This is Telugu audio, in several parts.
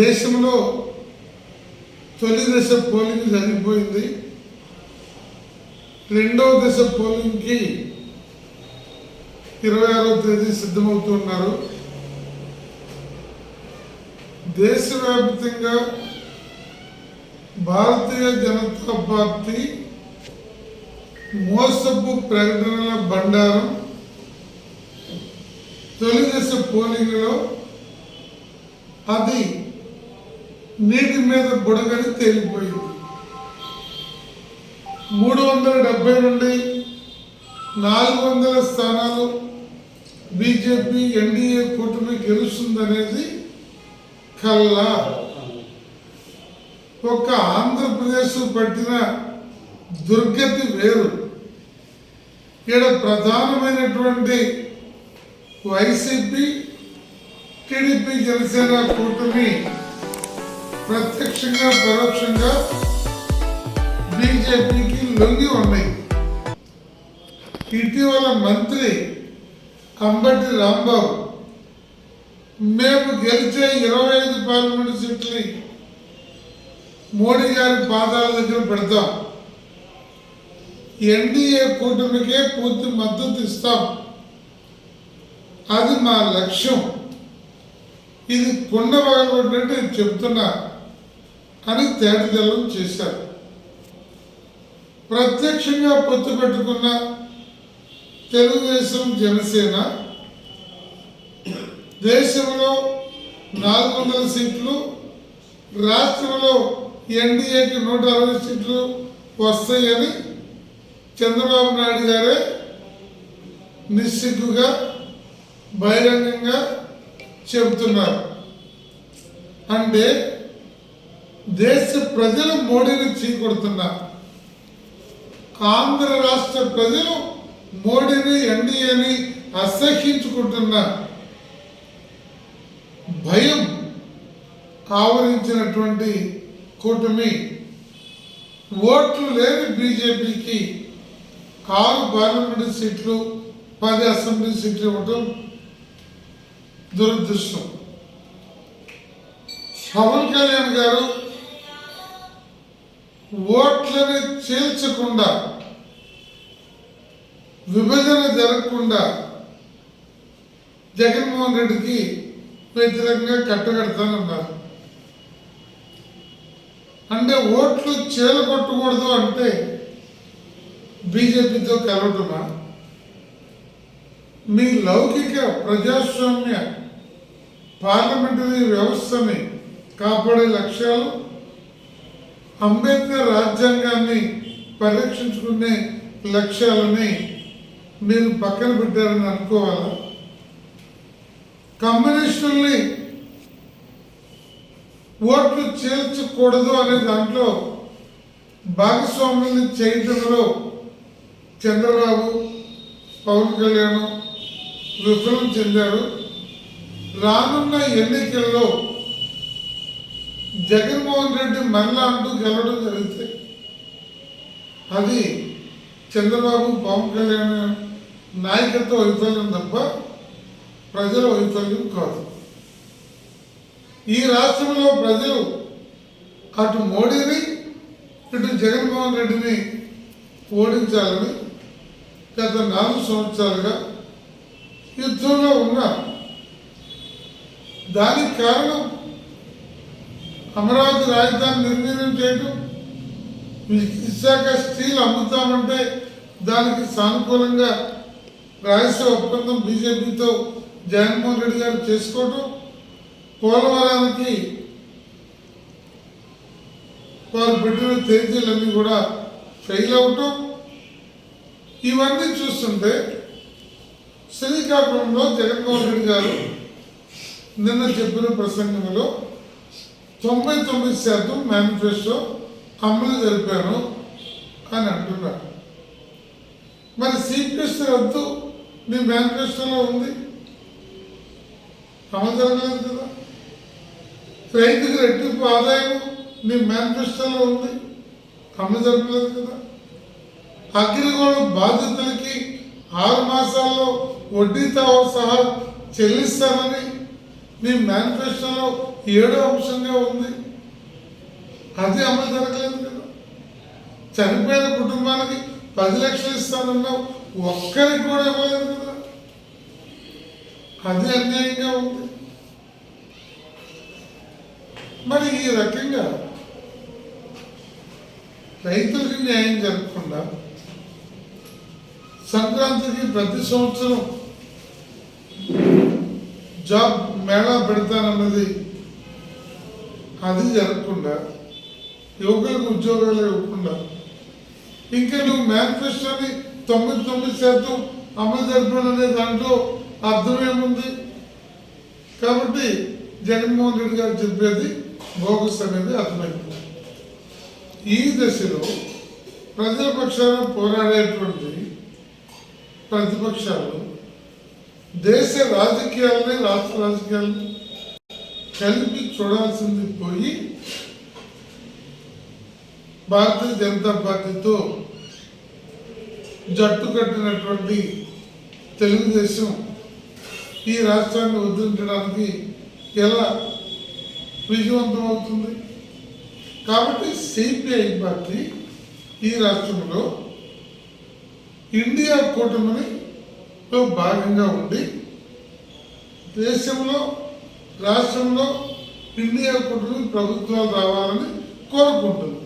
దేశంలో తొలి దశ పోలింగ్ జరిగిపోయింది. రెండవ దశ పోలింగ్కి ఇరవై ఆరో తేదీ సిద్ధమవుతున్నారు. దేశవ్యాప్తంగా భారతీయ జనతా పార్టీ మోసపు ప్రకటనల బండారం తొలి దశ పోలింగ్లో అది నీటి మీద బుడగని తేలిపోయింది. మూడు వందల డెబ్బై నుండి నాలుగు వందల స్థానాలు బీజేపీ ఎన్డీఏ కూటమి గెలుస్తుందనేది కల్లా. ఒక ఆంధ్రప్రదేశ్ పట్టిన దుర్గతి వేరు. ఇక్కడ ప్రధానమైనటువంటి వైసీపీ టీడీపీ జనసేన కూటమి ప్రత్యక్షంగా పరోక్షంగా బీజేపీకి లొంగి ఉన్నాయి. ఇటీవల మంత్రి అంబటి రాంబాబు మేము గెలిచే ఇరవై ఐదు పార్లమెంట్ సీట్లని మోడీ గారి పాదాల దగ్గర పెడతాం. ఎన్డీఏ కూటమికే పూర్తి మద్దతు ఇస్తాం. అది మా లక్ష్యం. ఇది కొండ పగలగొట్టినట్టు నేను అని తేటతెల్లం చేశారు. ప్రత్యక్షంగా పొత్తు పెట్టుకున్న తెలుగుదేశం జనసేన దేశంలో నాలుగు వందల సీట్లు రాష్ట్రంలో ఎన్డీఏకి నూట అరవై సీట్లు వస్తాయని చంద్రబాబు నాయుడు గారే నిస్సిగ్గుగా బహిరంగంగా చెబుతున్నారు. అంటే దేశ ప్రజలు మోడీని చీకొడుతున్నారు. ఆంధ్ర రాష్ట్ర ప్రజలు మోడీని ఎన్డీఏని అసహ్యించుకుంటున్నారు భయం ఆవరించినటువంటి కూటమి ఓట్లు లేని బీజేపీకి ఆరు పార్లమెంటు సీట్లు పది అసెంబ్లీ సీట్లు ఇవ్వటం దురదృష్టం. పవన్ కళ్యాణ్ గారు ఓట్లని చీల్చకుండా విభజన జరగకుండా జగన్మోహన్ రెడ్డికి వ్యతిరేకంగా కట్టగడతానన్నారు అంటే ఓట్లు చీలగొట్టకూడదు అంటే బీజేపీతో కలవటమా? మీ లౌకిక ప్రజాస్వామ్య పార్లమెంటరీ వ్యవస్థని కాపాడే లక్ష్యాలు అంబేద్కర్ రాజ్యాంగాన్ని పరిరక్షించుకునే లక్ష్యాలని మీరు పక్కన పెట్టారని అనుకోవాలా? కమ్యూనిస్టుల్ని ఓట్లు చేర్చకూడదు అనే దాంట్లో భాగస్వాముల్ని చేయటంలో చంద్రబాబు పవన్ కళ్యాణ్ విఫలం చెందారు. రానున్న ఎన్నికల్లో జగన్మోహన్ రెడ్డి మళ్ళా అంటూ గెలవడం జరిగితే అది చంద్రబాబు పవన్ కళ్యాణ్ నాయకత్వ వైఫల్యం తప్ప ప్రజల వైఫల్యం కాదు. ఈ రాష్ట్రంలో ప్రజలు అటు మోడీని ఇటు జగన్మోహన్ రెడ్డిని ఓడించాలని గత నాలుగు సంవత్సరాలుగా యుద్ధంలో ఉన్నారు దానికి కారణం అమరావతి రాజధాని నిర్వీర్యం చేయటం విశాఖ స్టీల్ అమ్ముతామంటే దానికి సానుకూలంగా రహస్య ఒప్పందం బీజేపీతో జగన్మోహన్ రెడ్డి గారు చేసుకోవటం పోలవరానికి వారు పెట్టిన తేదీలన్నీ కూడా ఫెయిల్ అవటం ఇవన్నీ చూస్తుంటే శ్రీకాకుళంలో జగన్మోహన్ రెడ్డి గారు నిన్న చెప్పిన ప్రసంగంలో తొంభై తొమ్మిది శాతం మేనిఫెస్టో అమలు జరిపాను అని అంటున్నారు. మరి సిపిఎస్ రద్దు మీ మేనిఫెస్టోలో ఉంది? అమలు జరగలేదు కదా. రైతుకి రెట్టింపు ఆదాయం మీ మేనిఫెస్టోలో ఉంది? అమలు జరగలేదు కదా. అగ్రిగోళ బాధితులకి ఆరు మాసాల్లో వడ్డీతో సహా చెల్లిస్తానని మీ మేనిఫెస్టోలో ఏడో అంశంగా ఉంది. అది అమలు జరగలేదు కదా. చనిపోయిన కుటుంబానికి పది లక్షలు ఇస్తానన్నావు ఒక్కరికి కూడా ఇవ్వలేదు కదా. అది అన్యాయంగా ఉంది. మరి ఈ రకంగా రైతులకి న్యాయం జరగకుండా సంక్రాంతికి ప్రతి సంవత్సరం జాబ్ మేళా పెడతానన్నది అది జరగకుండా యువకులకు ఉద్యోగాలు ఇవ్వకుండా ఇంకా నువ్వు మేనిఫెస్టోని తొమ్మిది తొమ్మిది శాతం అమలు జరిపిననే దాంట్లో అర్థమేముంది? కాబట్టి జగన్మోహన్ రెడ్డి గారు చెప్పేది బోగస్ అనేది అర్థమైంది ఈ దశలో ప్రజల పక్షాన పోరాడేటువంటి ప్రతిపక్షాలు దేశ రాజకీయాలని రాష్ట్ర రాజకీయాలని కలిపి చూడాల్సింది పోయి భారతీయ జనతా పార్టీతో జట్టు కట్టినటువంటి తెలుగుదేశం ఈ రాష్ట్రాన్ని ఉద్ధరించడానికి ఎలా విజయవంతం అవుతుంది కాబట్టి సిపిఐ పార్టీ ఈ రాష్ట్రంలో ఇండియా కూటమిని లో భాగంగా ఉండి దేశంలో రాష్ట్రంలో ఇండియా కూటమి ప్రభుత్వాలు రావాలని కోరుకుంటుంది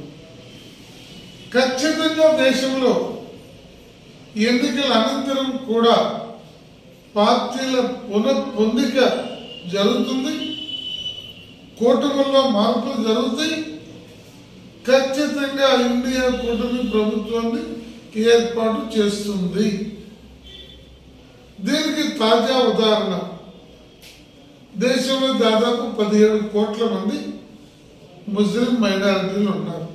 ఖచ్చితంగా దేశంలో ఎన్నికల అనంతరం కూడా పార్టీల పునఃపొందిక జరుగుతుంది. కూటమిలో మార్పులు జరుగుతాయి. ఖచ్చితంగా ఇండియా కూటమి ప్రభుత్వాన్ని ఏర్పాటు చేస్తుంది. దీనికి తాజా ఉదాహరణ. దేశంలో దాదాపు పదిహేడు కోట్ల మంది ముస్లిం మైనారిటీలు ఉన్నారు.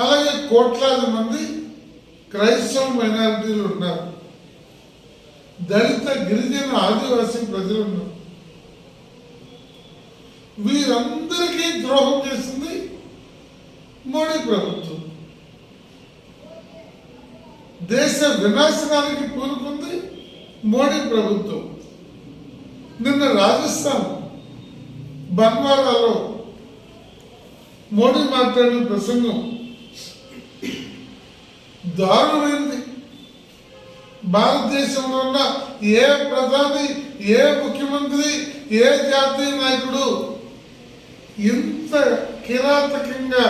అలాగే కోట్లాది మంది క్రైస్తవ మైనారిటీలు ఉన్నారు. దళిత గిరిజన ఆదివాసీ ప్రజలు ఉన్నారు. వీరందరికీ ద్రోహం చేసింది మోడీ ప్రభుత్వం. దేశ వినాశనానికి పూనుకుంది మోడీ ప్రభుత్వం. నిన్న రాజస్థాన్ బన్వారాలో మోడీ మాట్లాడిన ప్రసంగం దారుణమైంది. భారతదేశంలో ఉన్న ఏ ప్రధాని ఏ ముఖ్యమంత్రి ఏ జాతీయ నాయకుడు ఇంత కిరాతకంగా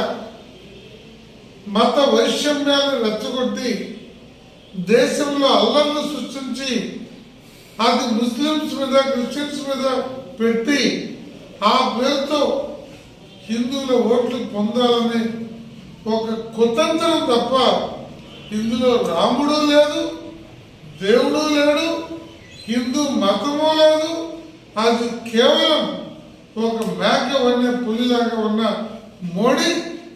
మత వైషమ్యాన్ని రెచ్చగొట్టి దేశంలో అల్లర్లు సృష్టించి అది ముస్లిమ్స్ మీద క్రిస్టియన్స్ మీద పెట్టి ఆ పేరుతో హిందువుల ఓట్లు పొందాలని ఒక కుతంత్రం తప్ప ఇందులో రాముడు లేదు దేవుడు లేడు హిందూ మతము లేదు. అది కేవలం ఒక మేక వన్య పులిలాగా ఉన్న మోడీ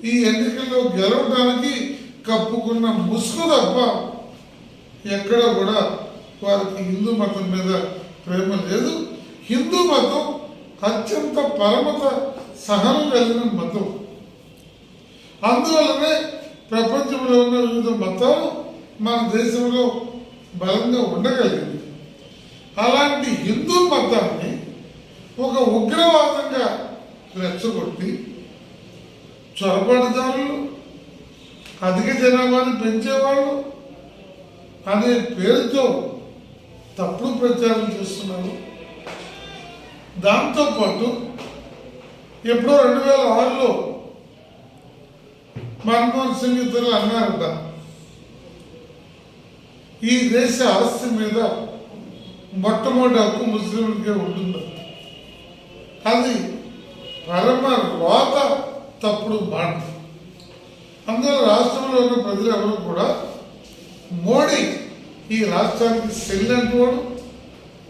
ఈ ఎన్నికల్లో గెలవడానికి కప్పుకున్న ముసుగు తప్ప ఎక్కడ కూడా వారికి హిందూ మతం మీద ప్రేమ లేదు. హిందూ మతం అత్యంత పరమత సహనం కలిగిన మతం. అందువల్లనే ప్రపంచంలో ఉన్న వివిధ మతాలు మన దేశంలో బలంగా ఉండగలిగింది. అలాంటి హిందూ మతాన్ని ఒక ఉగ్రవాదంగా రెచ్చగొట్టి చొరబాటుదారులు అధిక జనాభాని పెంచేవాళ్ళు అనే పేరుతో తప్పుడు ప్రచారం చేస్తున్నారు. దాంతోపాటు ఎప్పుడో రెండు వేల ఆరులో మన్మోహన్ సింగ్ ఇద్దరు అన్నారట. ఈ దేశ ఆస్తి మీద మొట్టమొదటి హక్కు ముస్లింలకే ఉంటుంది? అది పరమ రోత తప్పుడు మాట. అందరూ రాష్ట్రంలో ఉన్న ప్రజలు ఎవరు కూడా మోడీ ఈ రాష్ట్రానికి సెల్లంటువాడు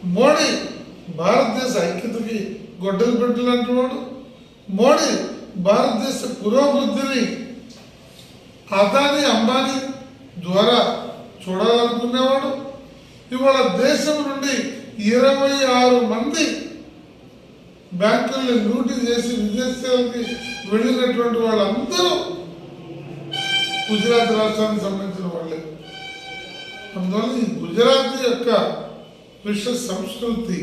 మోడీ భారతదేశ ఐక్యతకి గొడ్డలు బిడ్డలు అంటున్నాడు మోడీ భారతదేశ పురోభివృద్ధిని అదాని అంబానీ ద్వారా చూడాలనుకునేవాడు. ఇవాళ దేశం నుండి ఇరవై ఆరు మంది బ్యాంకుల్ని లూటీ చేసి విదేశాలకి వెళ్ళినటువంటి వాళ్ళందరూ గుజరాత్ రాష్ట్రానికి సంబంధించి అందువల్ల ఈ గుజరాత్ యొక్క విశ్వ సంస్కృతి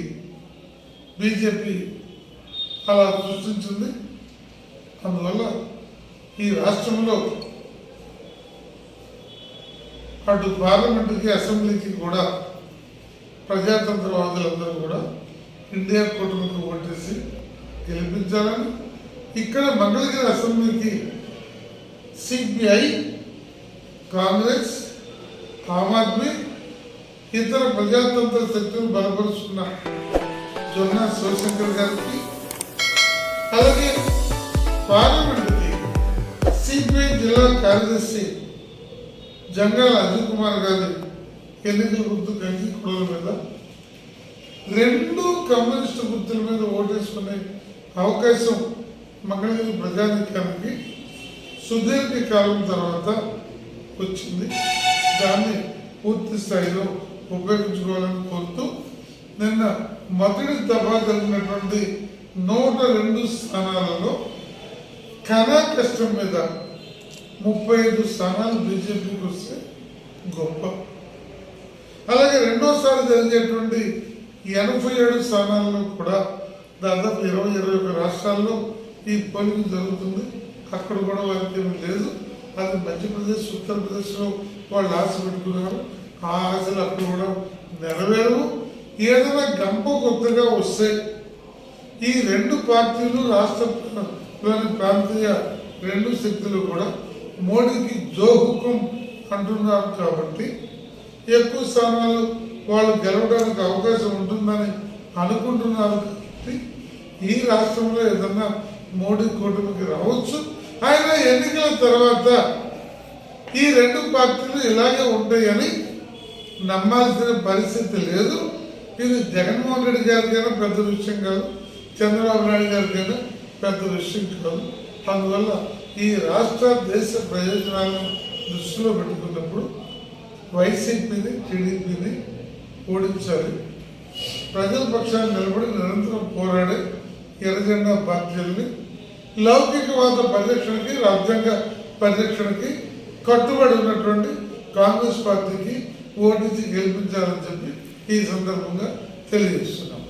బీజేపీ అలా సృష్టించింది. అందువల్ల ఈ రాష్ట్రంలో అటు పార్లమెంటుకి అసెంబ్లీకి కూడా ప్రజాతంత్రవాదులందరూ కూడా ఇండియా కూటమికి ఓటేసి గెలిపించాలని ఇక్కడ మంగళగిరి అసెంబ్లీకి సిపిఐ కాంగ్రెస్ ఆమ్ ఆద్మీ ఇతర ప్రజాతంత్ర శక్తులు బలపరుచుకున్న జొన్న శివశంకర్ గారికి అలాగే పార్లమెంటుకి సిపిఐ జిల్లా కార్యదర్శి జంగాల అజిత్ కుమార్ గారి ఎన్నికల గుర్తు కంకి కుడల మీద రెండు కమ్యూనిస్టు గుర్తుల మీద ఓటేసుకునే అవకాశం మంగళగిరి ప్రజానికానికి సుదీర్ఘ కాలం తర్వాత వచ్చింది. దాన్ని పూర్తి స్థాయిలో ఉపయోగించుకోవాలని కోరుతూ నిన్న మొదటి దఫా జరిగినటువంటి నూట రెండు స్థానాలలో కళా కష్టం మీద ముప్పై ఐదు స్థానాలు బీజేపీకి వస్తే గొప్ప. అలాగే రెండోసారి జరిగేటువంటి ఎనభై ఏడు స్థానాల్లో కూడా దాదాపు ఇరవై ఇరవై ఒక రాష్ట్రాల్లో ఈ పోలింగ్ జరుగుతుంది. అక్కడ కూడా వారికి లేదు. అది మధ్యప్రదేశ్ ఉత్తరప్రదేశ్లో వాళ్ళు ఆశ పెట్టుకున్నారు. ఆ ఆశలు అప్పుడు కూడా నెరవేరవు. ఏదైనా గంప కొత్తగా వస్తే ఈ రెండు పార్టీలు రాష్ట్రంలోని ప్రాంతీయ రెండు శక్తులు కూడా మోడీకి జోహుకం అంటున్నారు కాబట్టి ఎక్కువ స్థానాలు వాళ్ళు గెలవడానికి అవకాశం ఉంటుందని అనుకుంటున్నారు కాబట్టి ఈ రాష్ట్రంలో ఏదన్నా మోడీ కూటమికి రావచ్చు. ఆయన ఎన్నికల తర్వాత ఈ రెండు పార్టీలు ఇలాగే ఉంటాయని నమ్మాల్సిన పరిస్థితి లేదు. ఇది జగన్మోహన్ రెడ్డి గారికైనా పెద్ద విషయం కాదు. చంద్రబాబు నాయుడు గారికైనా పెద్ద విషయం కాదు. అందువల్ల ఈ రాష్ట్ర దేశ ప్రయోజనాలను దృష్టిలో పెట్టుకున్నప్పుడు వైసీపీని టీడీపీని ఓడించాలి. ప్రజల పక్షాన్ని నిలబడి నిరంతరం పోరాడే ఎర్రజెండా పార్టీలని లౌకికవాద పరిరక్షణకి రాజ్యాంగ పరిరక్షణకి కట్టుబడి ఉన్నటువంటి కాంగ్రెస్ పార్టీకి ఓటించి గెలిపించాలని చెప్పి ఈ సందర్భంగా తెలియజేస్తున్నాం.